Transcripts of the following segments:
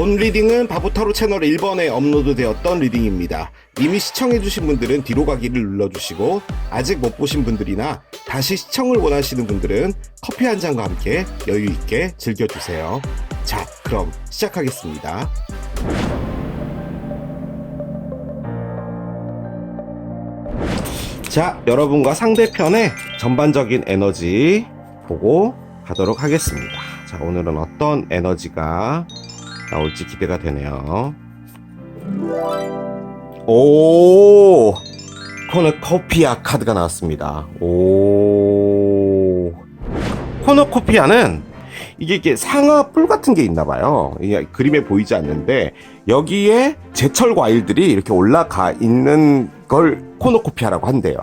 본 리딩은 바보타로 채널 1번에 업로드되었던 리딩입니다. 이미 시청해주신 분들은 뒤로 가기를 눌러주시고 아직 못 보신 분들이나 다시 시청을 원하시는 분들은 커피 한 잔과 함께 여유 있게 즐겨주세요. 자, 그럼 시작하겠습니다. 자, 여러분과 상대편의 전반적인 에너지 보고 가도록 하겠습니다. 자, 오늘은 어떤 에너지가 나올지 기대가 되네요. 오! 코너코피아 카드가 나왔습니다. 오. 코너코피아는 이게 이게 상아 뿔 같은 게 있나 봐요. 이게 그림에 보이지 않는데 여기에 제철 과일들이 이렇게 올라가 있는 걸 코노코피아라고 한대요.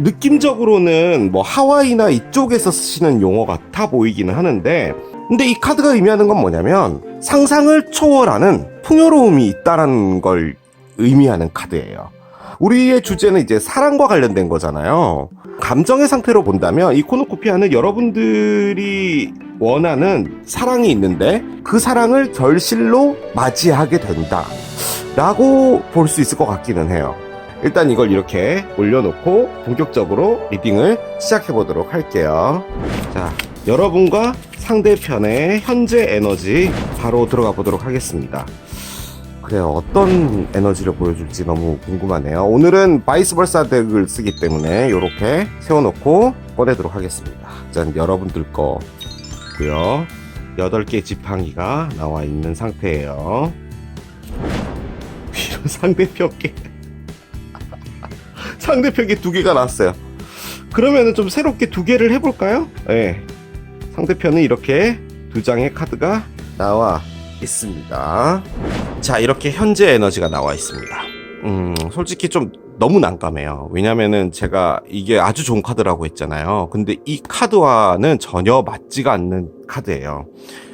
느낌적으로는 뭐 하와이나 이쪽에서 쓰시는 용어 같아 보이기는 하는데 근데 이 카드가 의미하는 건 뭐냐면 상상을 초월하는 풍요로움이 있다라는 걸 의미하는 카드예요. 우리의 주제는 이제 사랑과 관련된 거잖아요. 감정의 상태로 본다면 이 코노코피아는 여러분들이 원하는 사랑이 있는데 그 사랑을 결실로 맞이하게 된다. 라고 볼 수 있을 것 같기는 해요. 일단 이걸 이렇게 올려놓고 본격적으로 리딩을 시작해 보도록 할게요. 자, 여러분과 상대편의 현재 에너지 바로 들어가 보도록 하겠습니다. 그래요. 어떤 에너지를 보여줄지 너무 궁금하네요. 오늘은 바이스 벌사 덱을 쓰기 때문에 이렇게 세워놓고 꺼내도록 하겠습니다. 일단 여러분들 거고요. 8개 지팡이가 나와 있는 상태예요. 이런 상대편 게 상대편 게두 개가 나왔어요. 그러면은 좀 새롭게 두 개를 해볼까요? 네. 상대편은 이렇게 두 장의 카드가 나와 있습니다. 자, 이렇게 현재 에너지가 나와 있습니다. 음, 솔직히 좀 너무 난감해요. 왜냐면은 제가 이게 아주 좋은 카드라고 했잖아요. 근데 이 카드와는 전혀 맞지가 않는 카드예요.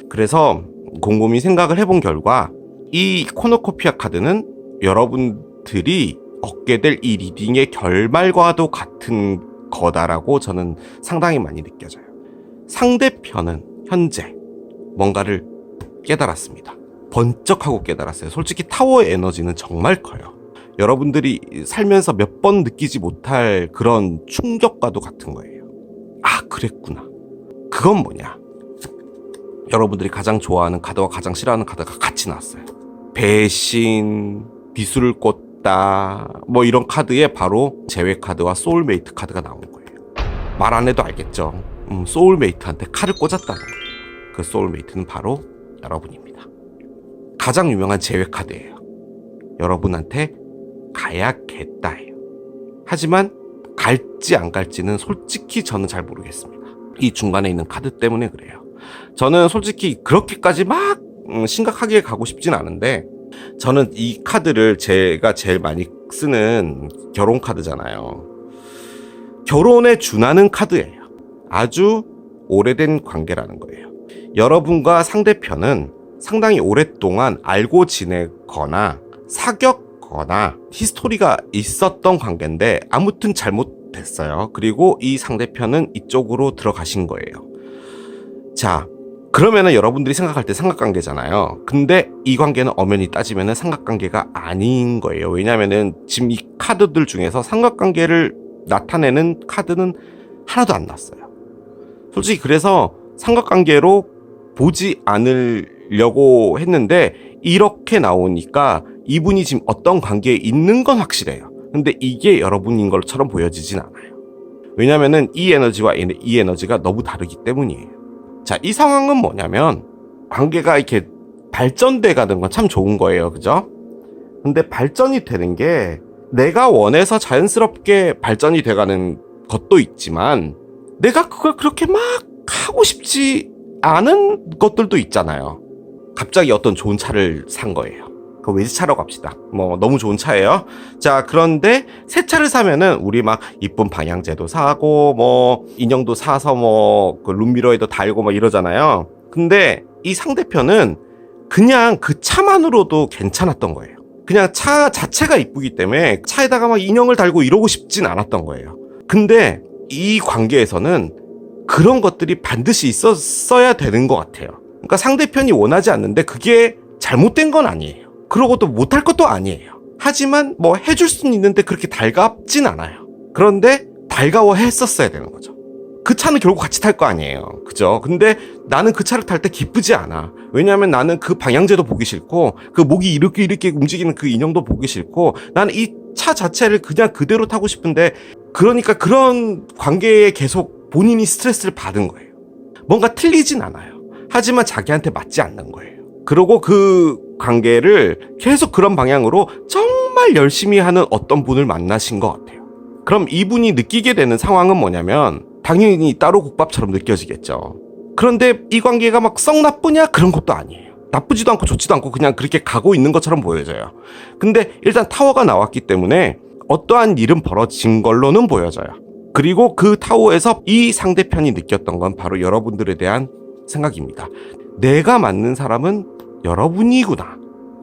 그래서 곰곰이 생각을 해본 결과 이 코노코피아 카드는 여러분들이 얻게 될 이 리딩의 결말과도 같은 거다라고 저는 상당히 많이 느껴져요. 상대편은 현재 뭔가를 깨달았습니다. 번쩍하고 깨달았어요. 솔직히 타워의 에너지는 정말 커요. 여러분들이 살면서 몇 번 느끼지 못할 그런 충격과도 같은 거예요. 아, 그랬구나. 그건 뭐냐? 여러분들이 가장 좋아하는 카드와 가장 싫어하는 카드가 같이 나왔어요. 배신, 비수를 꽂다, 뭐 이런 카드에 바로 제외 카드와 소울메이트 카드가 나온 거예요. 말 안 해도 알겠죠. 음, 소울메이트한테 칼을 꽂았다는 거예요. 그 소울메이트는 바로 여러분입니다. 가장 유명한 제외 카드예요. 여러분한테 가야겠다예요. 하지만 갈지 안 갈지는 솔직히 저는 잘 모르겠습니다. 이 중간에 있는 카드 때문에 그래요. 저는 솔직히 그렇게까지 막 음, 심각하게 가고 싶진 않은데 저는 이 카드를 제가 제일 많이 쓰는 결혼 카드잖아요. 결혼에 준하는 카드예요. 아주 오래된 관계라는 거예요. 여러분과 상대편은 상당히 오랫동안 알고 지내거나 사귀었거나 히스토리가 있었던 관계인데 아무튼 잘못됐어요. 그리고 이 상대편은 이쪽으로 들어가신 거예요. 자, 그러면은 여러분들이 생각할 때 삼각관계잖아요. 근데 이 관계는 엄연히 따지면은 삼각관계가 아닌 거예요. 왜냐면은 지금 이 카드들 중에서 삼각관계를 나타내는 카드는 하나도 안 났어요. 솔직히 그래서 삼각관계로 보지 않으려고 했는데 이렇게 나오니까 이분이 지금 어떤 관계에 있는 건 확실해요. 근데 이게 여러분인 것처럼 보여지진 않아요. 왜냐면은 이 에너지와 이- 이 에너지가 너무 다르기 때문이에요. 자, 이 상황은 뭐냐면 관계가 이렇게 발전돼 가는 건 참 좋은 거예요. 그죠? 근데 발전이 되는 게 내가 원해서 자연스럽게 발전이 돼 가는 것도 있지만 내가 그걸 그렇게 막 하고 싶지 않은 것들도 있잖아요. 갑자기 어떤 좋은 차를 산 거예요. 그 외제차라고 합시다. 뭐 너무 좋은 차예요. 자, 그런데 새 차를 사면은 우리 막 이쁜 방향제도 사고 뭐 인형도 사서 뭐 그 룸미러에도 달고 막 이러잖아요. 근데 이 상대편은 그냥 그 차만으로도 괜찮았던 거예요. 그냥 차 자체가 이쁘기 때문에 차에다가 막 인형을 달고 이러고 싶진 않았던 거예요. 근데 이 관계에서는 그런 것들이 반드시 있었어야 되는 것 같아요. 그러니까 상대편이 원하지 않는데 그게 잘못된 건 아니에요. 그러고 또 못할 것도 아니에요. 하지만 뭐 해줄 수는 있는데 그렇게 달갑진 않아요. 그런데 달가워 했었어야 되는 거죠. 그 차는 결국 같이 탈 거 아니에요. 그죠? 근데 나는 그 차를 탈 때 기쁘지 않아. 왜냐하면 나는 그 방향제도 보기 싫고, 그 목이 이렇게 이렇게 움직이는 그 인형도 보기 싫고, 나는 이 차 자체를 그냥 그대로 타고 싶은데, 그러니까 그런 관계에 계속 본인이 스트레스를 받은 거예요. 뭔가 틀리진 않아요. 하지만 자기한테 맞지 않는 거예요. 그리고 그 관계를 계속 그런 방향으로 정말 열심히 하는 어떤 분을 만나신 것 같아요. 그럼 이분이 느끼게 되는 상황은 뭐냐면 당연히 따로 국밥처럼 느껴지겠죠. 그런데 이 관계가 막 썩 나쁘냐 그런 것도 아니에요. 나쁘지도 않고 좋지도 않고 그냥 그렇게 가고 있는 것처럼 보여져요. 근데 일단 타워가 나왔기 때문에 어떠한 일은 벌어진 걸로는 보여져요. 그리고 그 타워에서 이 상대편이 느꼈던 건 바로 여러분들에 대한 생각입니다. 내가 맞는 사람은 여러분이구나.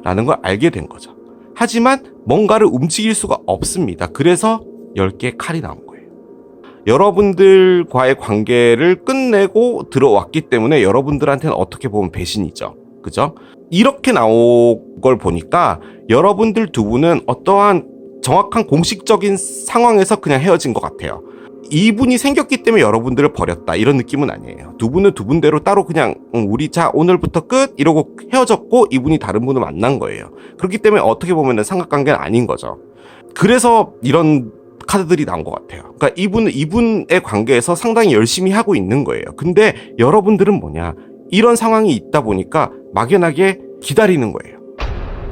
라는 걸 알게 된 거죠. 하지만 뭔가를 움직일 수가 없습니다. 그래서 10개의 칼이 나온 거예요. 여러분들과의 관계를 끝내고 들어왔기 때문에 여러분들한테는 어떻게 보면 배신이죠. 그죠? 이렇게 나온 걸 보니까 여러분들 두 분은 어떠한 정확한 공식적인 상황에서 그냥 헤어진 것 같아요. 이분이 생겼기 때문에 여러분들을 버렸다 이런 느낌은 아니에요. 두 분은 두 분대로 따로 그냥 응, 우리 자 오늘부터 끝 이러고 헤어졌고 이분이 다른 분을 만난 거예요. 그렇기 때문에 어떻게 보면 삼각관계는 아닌 거죠. 그래서 이런 카드들이 나온 것 같아요. 그러니까 이분은 이분의 관계에서 상당히 열심히 하고 있는 거예요. 근데 여러분들은 뭐냐 이런 상황이 있다 보니까 막연하게 기다리는 거예요.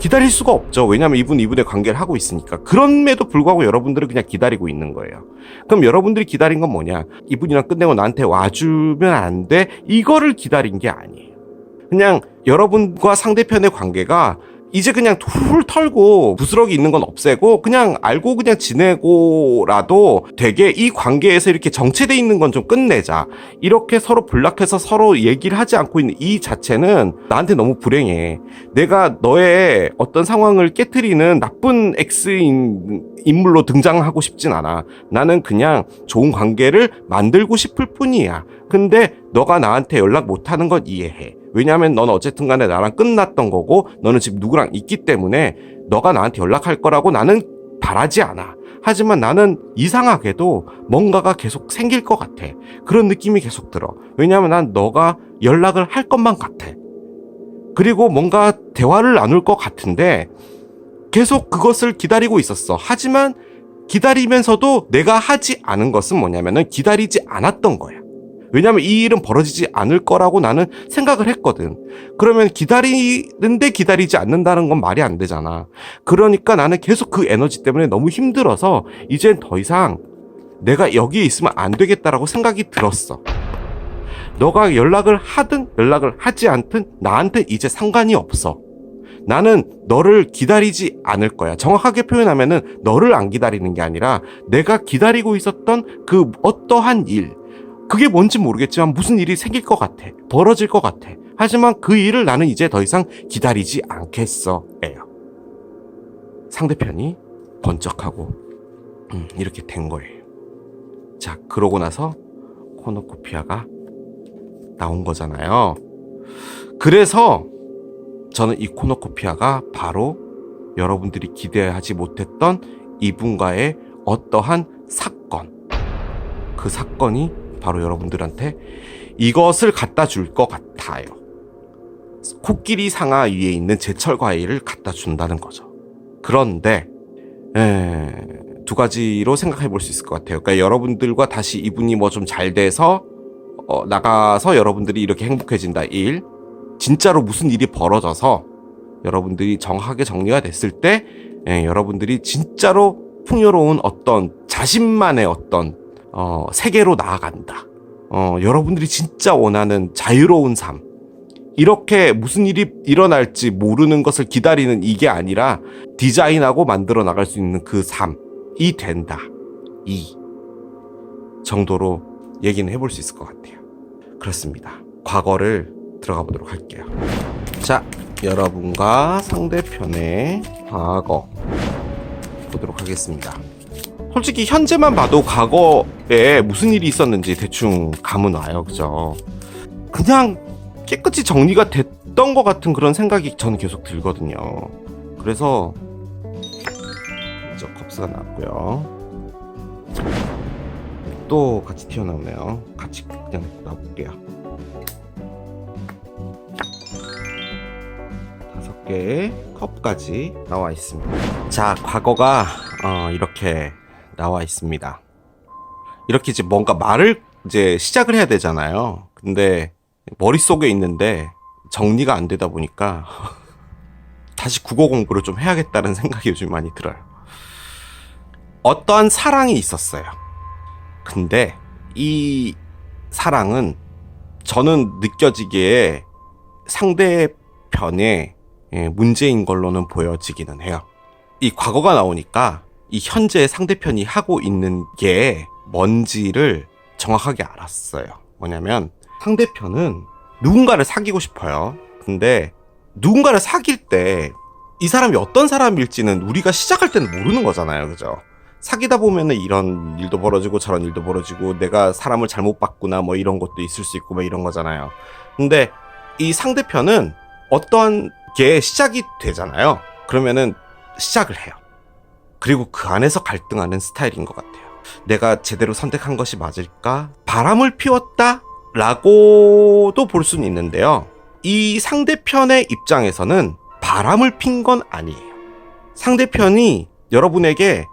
기다릴 수가 없죠. 왜냐하면 이분 이분의 관계를 하고 있으니까. 그럼에도 불구하고 여러분들은 그냥 기다리고 있는 거예요. 그럼 여러분들이 기다린 건 뭐냐? 이분이랑 끝내고 나한테 와주면 안 돼? 이거를 기다린 게 아니에요. 그냥 여러분과 상대편의 관계가 이제 그냥 훌 털고 부스러기 있는 건 없애고 그냥 알고 그냥 지내고라도 되게 이 관계에서 이렇게 정체돼 있는 건 좀 끝내자. 이렇게 서로 불락해서 서로 얘기를 하지 않고 있는 이 자체는 나한테 너무 불행해. 내가 너의 어떤 상황을 깨뜨리는 나쁜 X인 인물로 등장하고 싶진 않아. 나는 그냥 좋은 관계를 만들고 싶을 뿐이야. 근데 너가 나한테 연락 못 하는 건 이해해. 왜냐하면 넌 어쨌든 간에 나랑 끝났던 거고 너는 지금 누구랑 있기 때문에 너가 나한테 연락할 거라고 나는 바라지 않아. 하지만 나는 이상하게도 뭔가가 계속 생길 것 같아. 그런 느낌이 계속 들어. 왜냐하면 난 너가 연락을 할 것만 같아. 그리고 뭔가 대화를 나눌 것 같은데 계속 그것을 기다리고 있었어. 하지만 기다리면서도 내가 하지 않은 것은 뭐냐면은 기다리지 않았던 거야. 왜냐면 이 일은 벌어지지 않을 거라고 나는 생각을 했거든. 그러면 기다리는데 기다리지 않는다는 건 말이 안 되잖아. 그러니까 나는 계속 그 에너지 때문에 너무 힘들어서 이젠 더 이상 내가 여기에 있으면 안 되겠다라고 생각이 들었어. 너가 연락을 하든 연락을 하지 않든 나한테 이제 상관이 없어. 나는 너를 기다리지 않을 거야. 정확하게 표현하면은 너를 안 기다리는 게 아니라 내가 기다리고 있었던 그 어떠한 일, 그게 뭔지 모르겠지만 무슨 일이 생길 것 같아. 벌어질 것 같아. 하지만 그 일을 나는 이제 더 이상 기다리지 않겠어. 예요. 상대편이 번쩍하고 음, 이렇게 된 거예요. 자, 그러고 나서 코노코피아가 나온 거잖아요. 그래서 저는 이 코노코피아가 바로 여러분들이 기대하지 못했던 이분과의 어떠한 사건. 그 사건이 바로 여러분들한테 이것을 갖다 줄 것 같아요. 코끼리 상아 위에 있는 제철 과일을 갖다 준다는 거죠. 그런데 에, 두 가지로 생각해 볼 수 있을 것 같아요. 그러니까 여러분들과 다시 이분이 뭐 좀 잘 돼서 어, 나가서 여러분들이 이렇게 행복해진다. 일 진짜로 무슨 일이 벌어져서 여러분들이 정확하게 정리가 됐을 때 에, 여러분들이 진짜로 풍요로운 어떤 자신만의 어떤 어, 세계로 나아간다. 어, 여러분들이 진짜 원하는 자유로운 삶. 이렇게 무슨 일이 일어날지 모르는 것을 기다리는 이게 아니라 디자인하고 만들어 나갈 수 있는 그 삶이 된다. 이 정도로 얘기는 해볼 수 있을 것 같아요. 그렇습니다. 과거를 들어가 보도록 할게요. 자, 여러분과 상대편의 과거 보도록 하겠습니다. 솔직히 현재만 봐도 과거에 무슨 일이 있었는지 대충 감은 와요. 그죠? 그냥 깨끗이 정리가 됐던 것 같은 그런 생각이 저는 계속 들거든요. 그래서 저 컵스가 나왔고요. 또 같이 튀어나오네요. 같이 그냥 놔볼게요. 다섯 개의 컵까지 나와 있습니다. 자, 과거가 어, 이렇게 나와 있습니다. 이렇게 이제 뭔가 말을 이제 시작을 해야 되잖아요. 근데 머릿속에 있는데 정리가 안 되다 보니까 다시 국어 공부를 좀 해야겠다는 생각이 요즘 많이 들어요. 어떠한 사랑이 있었어요. 근데 이 사랑은 저는 느껴지기에 상대편의 예, 문제인 걸로는 보여지기는 해요. 이 과거가 나오니까 이 현재 상대편이 하고 있는 게 뭔지를 정확하게 알았어요. 뭐냐면 상대편은 누군가를 사귀고 싶어요. 근데 누군가를 사귈 때 이 사람이 어떤 사람일지는 우리가 시작할 때는 모르는 거잖아요. 그죠? 사귀다 보면은 이런 일도 벌어지고 저런 일도 벌어지고 내가 사람을 잘못 봤구나 뭐 이런 것도 있을 수 있고 뭐 이런 거잖아요. 근데 이 상대편은 어떠한 게 시작이 되잖아요. 그러면은 시작을 해요. 그리고 그 안에서 갈등하는 스타일인 것 같아요. 내가 제대로 선택한 것이 맞을까? 바람을 피웠다? 라고도 볼 수는 있는데요. 이 상대편의 입장에서는 바람을 핀 건 아니에요. 상대편이 여러분에게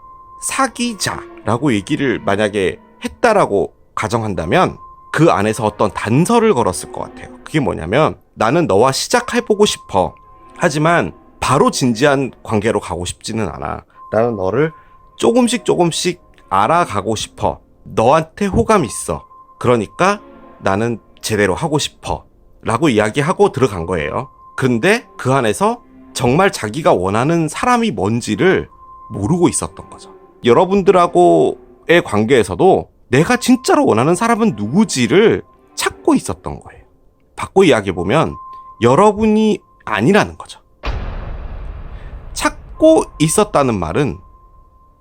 사귀자라고 얘기를 만약에 했다라고 가정한다면 그 안에서 어떤 단서를 걸었을 것 같아요. 그게 뭐냐면 나는 너와 시작해보고 싶어. 하지만 바로 진지한 관계로 가고 싶지는 않아. 나는 너를 조금씩 조금씩 알아가고 싶어. 너한테 호감 있어. 그러니까 나는 제대로 하고 싶어. 라고 이야기하고 들어간 거예요. 근데 그 안에서 정말 자기가 원하는 사람이 뭔지를 모르고 있었던 거죠. 여러분들하고의 관계에서도 내가 진짜로 원하는 사람은 누구지를 찾고 있었던 거예요. 바꿔 이야기해보면 여러분이 아니라는 거죠. 찾고 있었다는 말은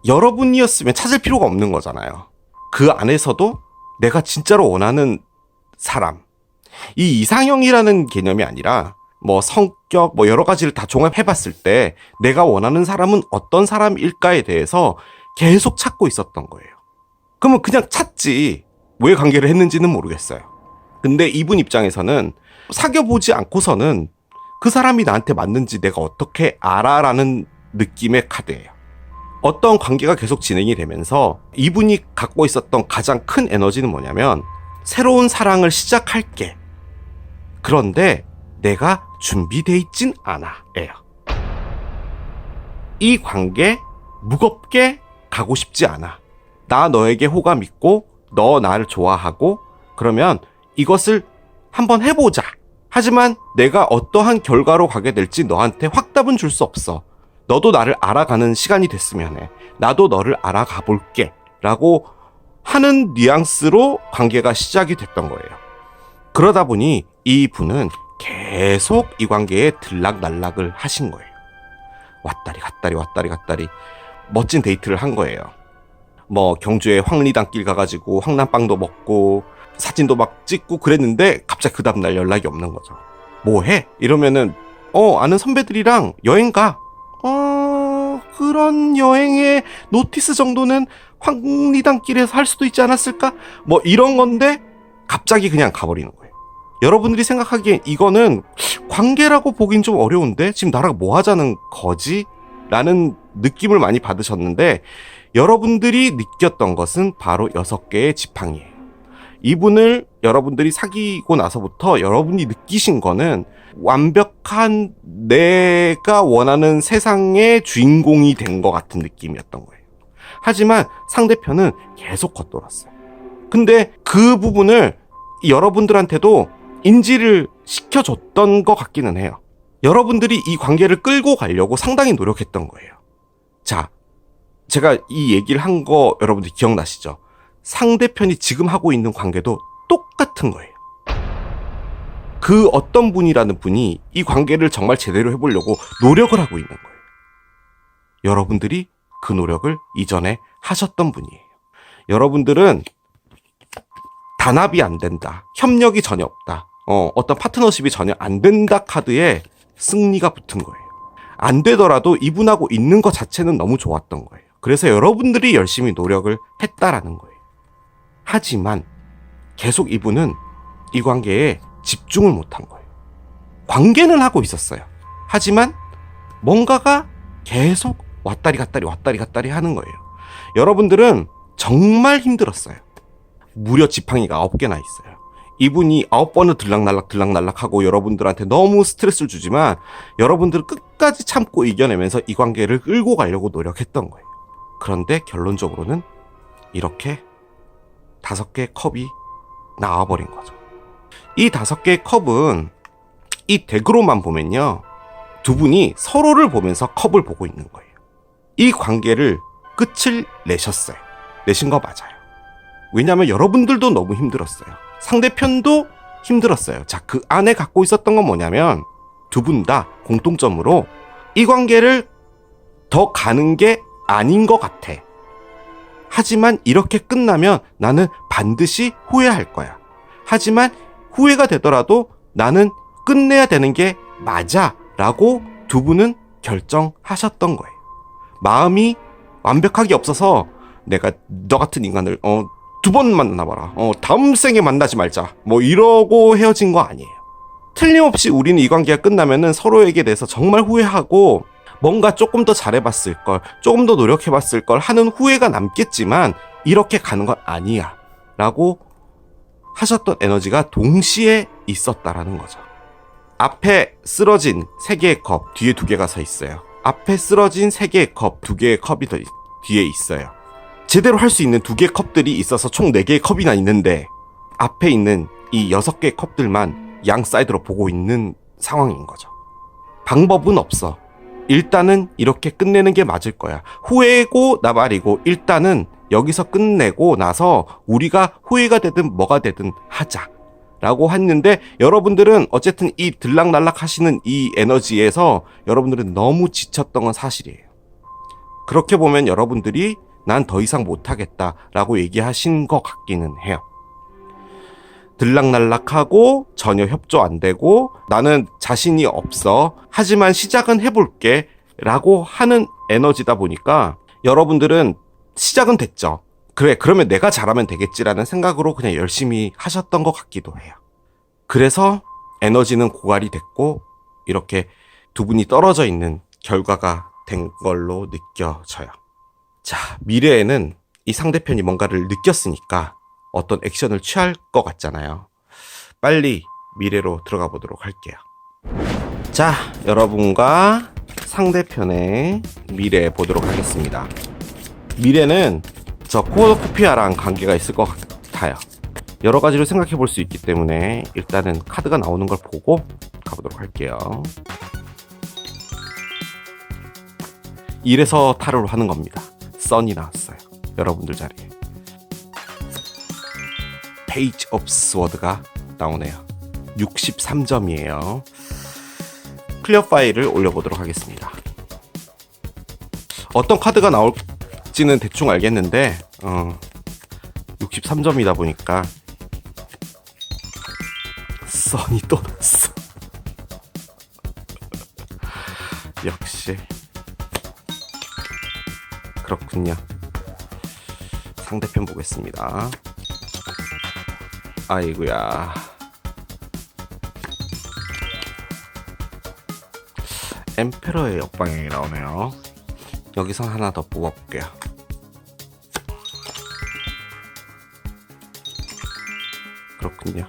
여러분이었으면 찾을 필요가 없는 거잖아요. 그 안에서도 내가 진짜로 원하는 사람. 이 이상형이라는 개념이 아니라 뭐 성격 뭐 여러 가지를 다 종합해 봤을 때 내가 원하는 사람은 어떤 사람일까에 대해서 계속 찾고 있었던 거예요. 그러면 그냥 찾지 왜 관계를 했는지는 모르겠어요. 근데 이분 입장에서는 사귀어보지 않고서는 그 사람이 나한테 맞는지 내가 어떻게 알아라는 느낌의 카드예요. 어떤 관계가 계속 진행이 되면서 이분이 갖고 있었던 가장 큰 에너지는 뭐냐면 새로운 사랑을 시작할게. 그런데 내가 준비돼 있진 않아. 예요. 이 관계 무겁게 가고 싶지 않아. 나 너에게 호감 있고 너 나를 좋아하고 그러면 이것을 한번 해보자. 하지만 내가 어떠한 결과로 가게 될지 너한테 확답은 줄 수 없어. 너도 나를 알아가는 시간이 됐으면 해. 나도 너를 알아가 볼게. 라고 하는 뉘앙스로 관계가 시작이 됐던 거예요. 그러다 보니 이 분은 계속 이 관계에 들락날락을 하신 거예요. 왔다리 갔다리 왔다리 갔다리 멋진 데이트를 한 거예요. 뭐 경주에 황리단길 가가지고 황남빵도 먹고 사진도 막 찍고 그랬는데 갑자기 그 다음날 연락이 없는 거죠. 뭐 해? 이러면은 어 아는 선배들이랑 여행 가. 어 그런 여행의 노티스 정도는 황리단 길에서 할 수도 있지 않았을까? 뭐 이런 건데 갑자기 그냥 가버리는 거예요. 여러분들이 생각하기엔 이거는 관계라고 보긴 좀 어려운데 지금 나랑 뭐 하자는 거지? 라는 느낌을 많이 받으셨는데 여러분들이 느꼈던 것은 바로 여섯 개의 지팡이에요. 이분을 여러분들이 사귀고 나서부터 여러분이 느끼신 거는 완벽한 내가 원하는 세상의 주인공이 된 것 같은 느낌이었던 거예요. 하지만 상대편은 계속 겉돌았어요. 근데 그 부분을 여러분들한테도 인지를 시켜줬던 것 같기는 해요. 여러분들이 이 관계를 끌고 가려고 상당히 노력했던 거예요. 자, 제가 이 얘기를 한 거 여러분들 기억나시죠? 상대편이 지금 하고 있는 관계도 똑같은 거예요. 그 어떤 분이라는 분이 이 관계를 정말 제대로 해보려고 노력을 하고 있는 거예요. 여러분들이 그 노력을 이전에 하셨던 분이에요. 여러분들은 단합이 안 된다. 협력이 전혀 없다. 어, 어떤 파트너십이 전혀 안 된다 카드에 승리가 붙은 거예요. 안 되더라도 이분하고 있는 것 자체는 너무 좋았던 거예요. 그래서 여러분들이 열심히 노력을 했다라는 거예요. 하지만 계속 이분은 이 관계에 집중을 못한 거예요. 관계는 하고 있었어요. 하지만 뭔가가 계속 왔다리 갔다리 왔다리 갔다리 하는 거예요. 여러분들은 정말 힘들었어요. 무려 지팡이가 아홉 개나 있어요. 이분이 아홉 번을 들락날락 들락날락 하고 여러분들한테 너무 스트레스를 주지만 여러분들은 끝까지 참고 이겨내면서 이 관계를 끌고 가려고 노력했던 거예요. 그런데 결론적으로는 이렇게 다섯 개의 컵이 나와버린 거죠. 이 다섯 개의 컵은 이 덱으로만 보면요. 두 분이 서로를 보면서 컵을 보고 있는 거예요. 이 관계를 끝을 내셨어요. 내신 거 맞아요. 왜냐하면 여러분들도 너무 힘들었어요. 상대편도 힘들었어요. 자, 그 안에 갖고 있었던 건 뭐냐면 두 분 다 공통점으로 이 관계를 더 가는 게 아닌 것 같아. 하지만 이렇게 끝나면 나는 반드시 후회할 거야. 하지만 후회가 되더라도 나는 끝내야 되는 게 맞아. 라고 두 분은 결정하셨던 거예요. 마음이 완벽하게 없어서 내가 너 같은 인간을 어, 두 번 만나봐라. 어, 다음 생에 만나지 말자. 뭐 이러고 헤어진 거 아니에요. 틀림없이 우리는 이 관계가 끝나면은 서로에게 대해서 정말 후회하고 뭔가 조금 더 잘해봤을 걸, 조금 더 노력해봤을 걸 하는 후회가 남겠지만 이렇게 가는 건 아니야. 라고 하셨던 에너지가 동시에 있었다라는 거죠. 앞에 쓰러진 세 개의 컵, 뒤에 두 개가 서 있어요. 앞에 쓰러진 세 개의 컵, 두 개의 컵이 더 있- 뒤에 있어요. 제대로 할 수 있는 두 개의 컵들이 있어서 총 네 개의 컵이나 있는데 앞에 있는 이 여섯 개의 컵들만 양 사이드로 보고 있는 상황인 거죠. 방법은 없어. 일단은 이렇게 끝내는 게 맞을 거야. 후회고 나발이고 일단은 여기서 끝내고 나서 우리가 후회가 되든 뭐가 되든 하자. 라고 했는데 여러분들은 어쨌든 이 들락날락 하시는 이 에너지에서 여러분들은 너무 지쳤던 건 사실이에요. 그렇게 보면 여러분들이 난 더 이상 못하겠다 라고 얘기하신 것 같기는 해요. 들락날락하고 전혀 협조 안 되고 나는 자신이 없어. 하지만 시작은 해볼게. 라고 하는 에너지다 보니까 여러분들은 시작은 됐죠. 그래, 그러면 내가 잘하면 되겠지라는 생각으로 그냥 열심히 하셨던 것 같기도 해요. 그래서 에너지는 고갈이 됐고 이렇게 두 분이 떨어져 있는 결과가 된 걸로 느껴져요. 자, 미래에는 이 상대편이 뭔가를 느꼈으니까 어떤 액션을 취할 것 같잖아요. 빨리 미래로 들어가 보도록 할게요. 자, 여러분과 상대편의 미래 보도록 하겠습니다. 미래는 저 코어코피아랑 관계가 있을 것 같아요. 여러 가지로 생각해 볼 수 있기 때문에 일단은 카드가 나오는 걸 보고 가보도록 할게요. 이래서 타로를 하는 겁니다. 썬이 나왔어요. 여러분들 자리에. 페이지 오브 스워드가 나오네요. 63점이에요. 클리어 파일을 올려보도록 하겠습니다. 어떤 카드가 나올 지는 대충 알겠는데, 어, 63점이다 보니까, 써니 또 났어. 역시. 그렇군요. 상대편 보겠습니다. 아이구야. 엠페러의 역방향이 나오네요. 여기서 하나 더 뽑아볼게요. 그렇군요.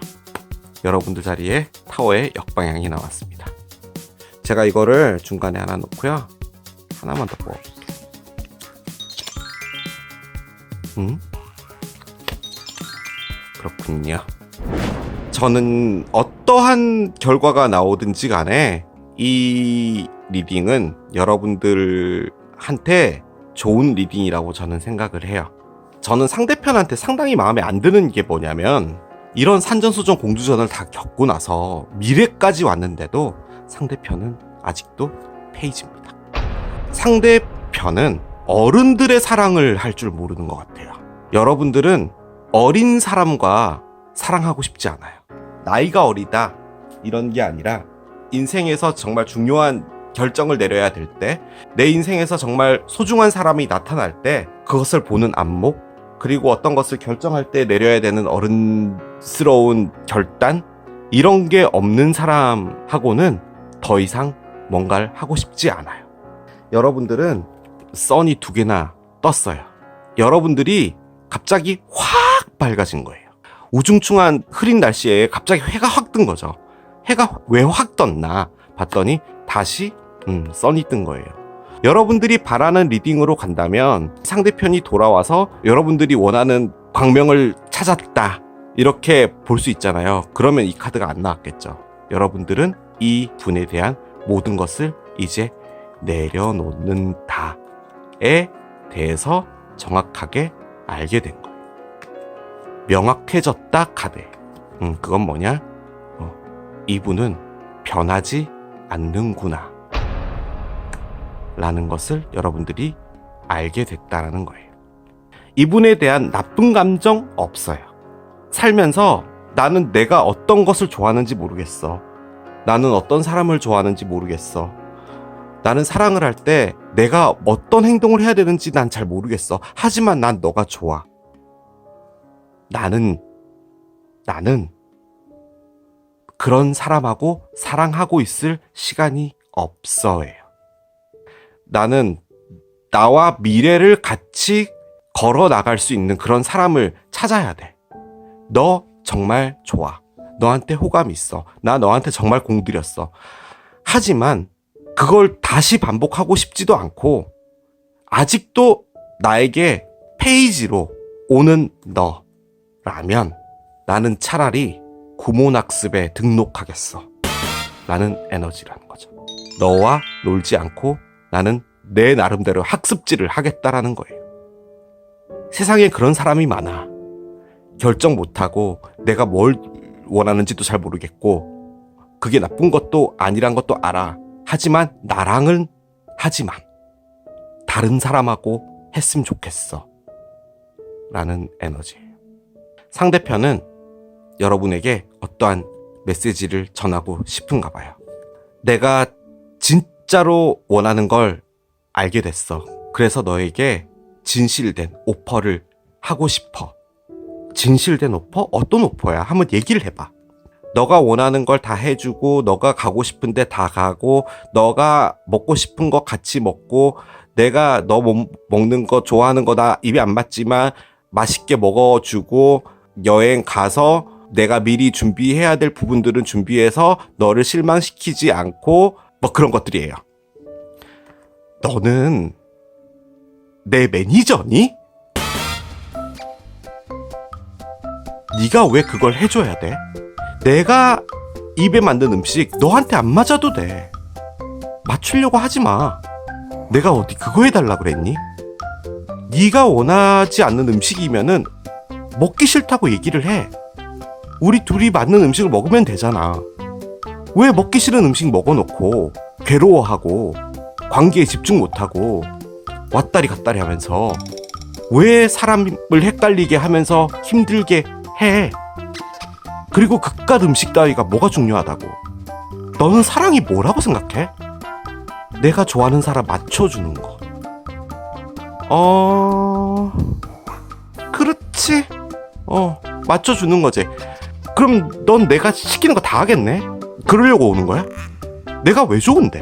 여러분들 자리에 타워의 역방향이 나왔습니다. 제가 이거를 중간에 하나 놓고요. 하나만 더 뽑아볼게요. 음? 그렇군요. 저는 어떠한 결과가 나오든지 간에 이 리딩은 여러분들한테 좋은 리딩이라고 저는 생각을 해요. 저는 상대편한테 상당히 마음에 안 드는 게 뭐냐면 이런 산전수전 공주전을 다 겪고 나서 미래까지 왔는데도 상대편은 아직도 페이지입니다. 상대편은 어른들의 사랑을 할 줄 모르는 것 같아요. 여러분들은 어린 사람과 사랑하고 싶지 않아요. 나이가 어리다 이런 게 아니라 인생에서 정말 중요한 결정을 내려야 될 때, 내 인생에서 정말 소중한 사람이 나타날 때 그것을 보는 안목, 그리고 어떤 것을 결정할 때 내려야 되는 어른스러운 결단 이런 게 없는 사람하고는 더 이상 뭔가를 하고 싶지 않아요. 여러분들은 선이 두 개나 떴어요. 여러분들이 갑자기 확 밝아진 거예요. 우중충한 흐린 날씨에 갑자기 해가 확 뜬 거죠. 해가 왜 확 떴나 봤더니 다시 음, 선이 뜬 거예요. 여러분들이 바라는 리딩으로 간다면 상대편이 돌아와서 여러분들이 원하는 광명을 찾았다. 이렇게 볼 수 있잖아요. 그러면 이 카드가 안 나왔겠죠. 여러분들은 이 분에 대한 모든 것을 이제 내려놓는다에 대해서 정확하게 알게 된 거예요. 명확해졌다 카드. 음, 그건 뭐냐? 어, 이분은 변하지 않는구나. 라는 것을 여러분들이 알게 됐다라는 거예요. 이분에 대한 나쁜 감정 없어요. 살면서 나는 내가 어떤 것을 좋아하는지 모르겠어. 나는 어떤 사람을 좋아하는지 모르겠어. 나는 사랑을 할 때 내가 어떤 행동을 해야 되는지 난 잘 모르겠어. 하지만 난 너가 좋아. 나는, 나는 그런 사람하고 사랑하고 있을 시간이 없어예요. 나는 나와 미래를 같이 걸어 나갈 수 있는 그런 사람을 찾아야 돼. 너 정말 좋아. 너한테 호감 있어. 나 너한테 정말 공들였어. 하지만 그걸 다시 반복하고 싶지도 않고 아직도 나에게 페이지로 오는 너라면 나는 차라리 구몬학습에 등록하겠어. 라는 에너지라는 거죠. 너와 놀지 않고 나는 내 나름대로 학습지를 하겠다라는 거예요. 세상에 그런 사람이 많아. 결정 못하고 내가 뭘 원하는지도 잘 모르겠고 그게 나쁜 것도 아니란 것도 알아. 하지만 나랑은 하지만 다른 사람하고 했으면 좋겠어. 라는 에너지예요. 상대편은 여러분에게 어떠한 메시지를 전하고 싶은가 봐요. 내가 진짜로 원하는 걸 알게 됐어. 그래서 너에게 진실된 오퍼를 하고 싶어. 진실된 오퍼? 어떤 오퍼야? 한번 얘기를 해봐. 너가 원하는 걸 다 해주고, 너가 가고 싶은데 다 가고, 너가 먹고 싶은 거 같이 먹고, 내가 너 못- 먹는 거 좋아하는 거나 입에 안 맞지만 맛있게 먹어주고, 여행 가서 내가 미리 준비해야 될 부분들은 준비해서 너를 실망시키지 않고, 뭐 그런 것들이에요. 너는 내 매니저니? 네가 왜 그걸 해줘야 돼? 내가 입에 만든 음식 너한테 안 맞아도 돼. 맞추려고 하지 마. 내가 어디 그거 해달라 그랬니? 네가 원하지 않는 음식이면은 먹기 싫다고 얘기를 해. 우리 둘이 맞는 음식을 먹으면 되잖아. 왜 먹기 싫은 음식 먹어놓고 괴로워하고 관계에 집중 못하고 왔다리 갔다리 하면서 왜 사람을 헷갈리게 하면서 힘들게 해? 그리고 그깟 음식 따위가 뭐가 중요하다고? 너는 사랑이 뭐라고 생각해? 내가 좋아하는 사람 맞춰주는 거. 어, 그렇지. 어, 맞춰주는 거지. 그럼 넌 내가 시키는 거 다 하겠네? 그러려고 오는 거야? 내가 왜 좋은데?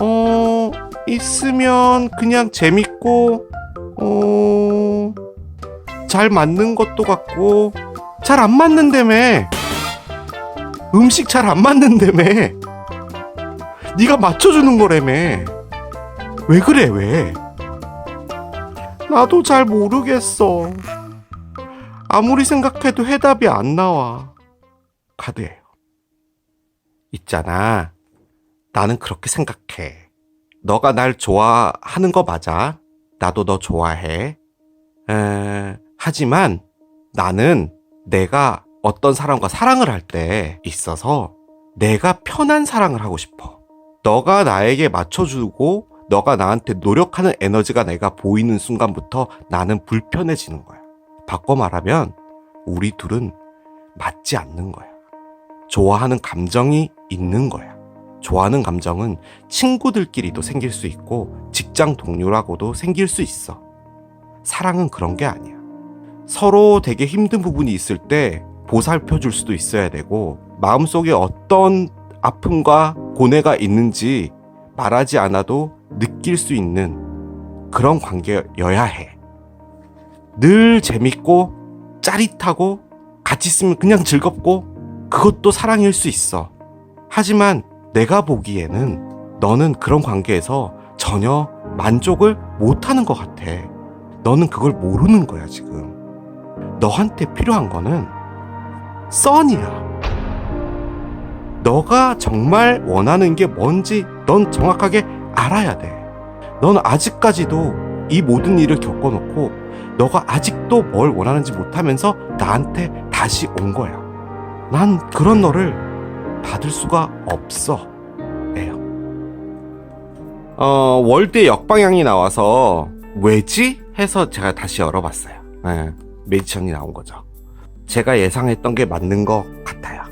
어, 있으면 그냥 재밌고, 어, 잘 맞는 것도 같고, 잘 안 맞는다며. 음식 잘 안 맞는다며. 네가 맞춰주는 거라며. 왜 그래, 왜? 나도 잘 모르겠어. 아무리 생각해도 해답이 안 나와. 카드예요. 있잖아. 나는 그렇게 생각해. 너가 날 좋아하는 거 맞아. 나도 너 좋아해. 에, 하지만 나는 내가 어떤 사람과 사랑을 할 때 있어서 내가 편한 사랑을 하고 싶어. 너가 나에게 맞춰주고 너가 나한테 노력하는 에너지가 내가 보이는 순간부터 나는 불편해지는 거야. 바꿔 말하면 우리 둘은 맞지 않는 거야. 좋아하는 감정이 있는 거야. 좋아하는 감정은 친구들끼리도 생길 수 있고 직장 동료라고도 생길 수 있어. 사랑은 그런 게 아니야. 서로 되게 힘든 부분이 있을 때 보살펴 줄 수도 있어야 되고 마음속에 어떤 아픔과 고뇌가 있는지 말하지 않아도 느낄 수 있는 그런 관계여야 해. 늘 재밌고 짜릿하고 같이 있으면 그냥 즐겁고 그것도 사랑일 수 있어. 하지만 내가 보기에는 너는 그런 관계에서 전혀 만족을 못 하는 것 같아. 너는 그걸 모르는 거야, 지금. 너한테 필요한 거는 써니야. 너가 정말 원하는 게 뭔지 넌 정확하게 알아야 돼. 넌 아직까지도 이 모든 일을 겪어놓고 너가 아직도 뭘 원하는지 못하면서 나한테 다시 온 거야. 난 그런 너를 받을 수가 없어. 에요. 어, 월드 역방향이 나와서 왜지? 해서 제가 다시 열어봤어요. 예, 메디션이 나온 거죠. 제가 예상했던 게 맞는 것 같아요.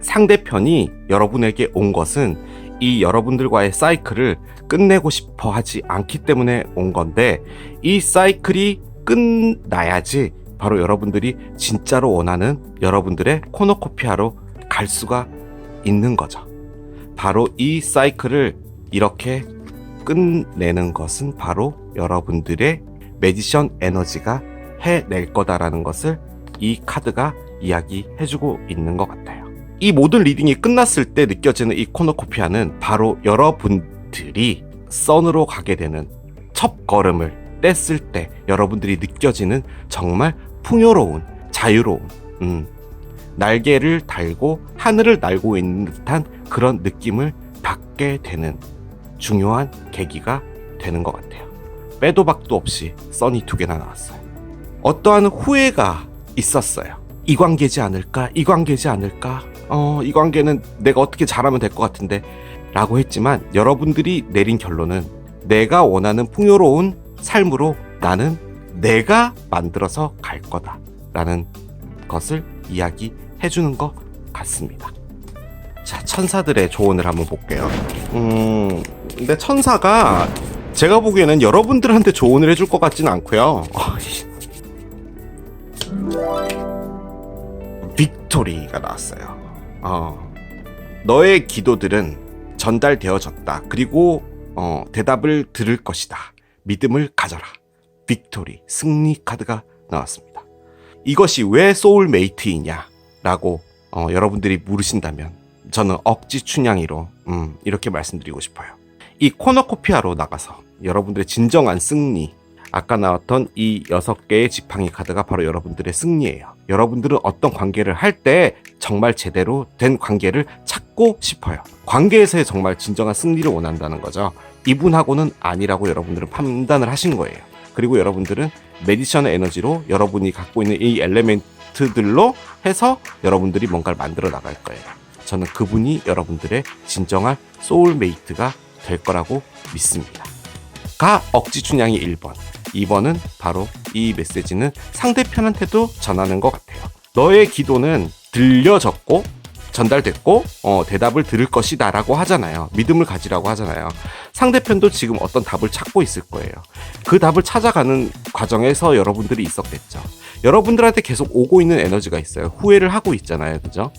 상대편이 여러분에게 온 것은 이 여러분들과의 사이클을 끝내고 싶어 하지 않기 때문에 온 건데 이 사이클이 끝나야지 바로 여러분들이 진짜로 원하는 여러분들의 코노코피아로 갈 수가 있는 거죠. 바로 이 사이클을 이렇게 끝내는 것은 바로 여러분들의 매지션 에너지가 해낼 거다라는 것을 이 카드가 이야기해주고 있는 것 같아요. 이 모든 리딩이 끝났을 때 느껴지는 이 코노코피아는 바로 여러분들이 선으로 가게 되는 첫 걸음을 뗐을 때 여러분들이 느껴지는 정말 풍요로운 자유로운 음, 날개를 달고 하늘을 날고 있는 듯한 그런 느낌을 받게 되는 중요한 계기가 되는 것 같아요. 빼도 박도 없이 써니 두 개나 나왔어요. 어떠한 후회가 있었어요. 이 관계지 않을까? 이 관계지 않을까? 어, 이 관계는 내가 어떻게 잘하면 될 것 같은데. 라고 했지만 여러분들이 내린 결론은 내가 원하는 풍요로운 삶으로 나는 내가 만들어서 갈 거다. 라는 것을 이야기해 주는 것 같습니다. 자, 천사들의 조언을 한번 볼게요. 음, 근데 천사가 제가 보기에는 여러분들한테 조언을 해줄 것 같지는 않고요. 빅토리가 나왔어요. 어, 너의 기도들은 전달되어졌다. 그리고 어, 대답을 들을 것이다. 믿음을 가져라. 빅토리 승리 카드가 나왔습니다. 이것이 왜 소울메이트이냐? 라고 어, 여러분들이 물으신다면 저는 억지 춘향이로 음, 이렇게 말씀드리고 싶어요. 이 코너코피아로 나가서 여러분들의 진정한 승리 아까 나왔던 이 여섯 개의 지팡이 카드가 바로 여러분들의 승리예요. 여러분들은 어떤 관계를 할 때 정말 제대로 된 관계를 찾고 싶어요. 관계에서의 정말 진정한 승리를 원한다는 거죠. 이분하고는 아니라고 여러분들은 판단을 하신 거예요. 그리고 여러분들은 메디션의 에너지로 여러분이 갖고 있는 이 엘레멘트들로 해서 여러분들이 뭔가를 만들어 나갈 거예요. 저는 그분이 여러분들의 진정한 소울메이트가 될 거라고 믿습니다. 가 억지 춘향이 1번. 2번은 바로 이 메시지는 상대편한테도 전하는 것 같아요. 너의 기도는 들려졌고 전달됐고 어, 대답을 들을 것이다라고 하잖아요. 믿음을 가지라고 하잖아요. 상대편도 지금 어떤 답을 찾고 있을 거예요. 그 답을 찾아가는 과정에서 여러분들이 있었겠죠. 여러분들한테 계속 오고 있는 에너지가 있어요. 후회를 하고 있잖아요. 그죠?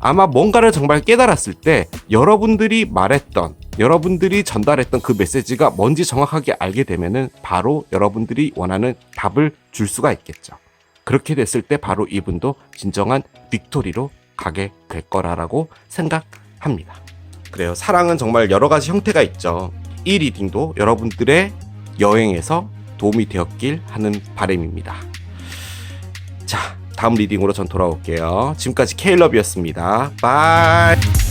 아마 뭔가를 정말 깨달았을 때 여러분들이 말했던 여러분들이 전달했던 그 메시지가 뭔지 정확하게 알게 되면은 바로 여러분들이 원하는 답을 줄 수가 있겠죠. 그렇게 됐을 때 바로 이분도 진정한 빅토리로 가게 될 거라라고 생각합니다. 그래요. 사랑은 정말 여러 가지 형태가 있죠. 이 리딩도 여러분들의 여행에서 도움이 되었길 하는 바람입니다. 자, 다음 리딩으로 전 돌아올게요. 지금까지 케일럽이었습니다. 바이.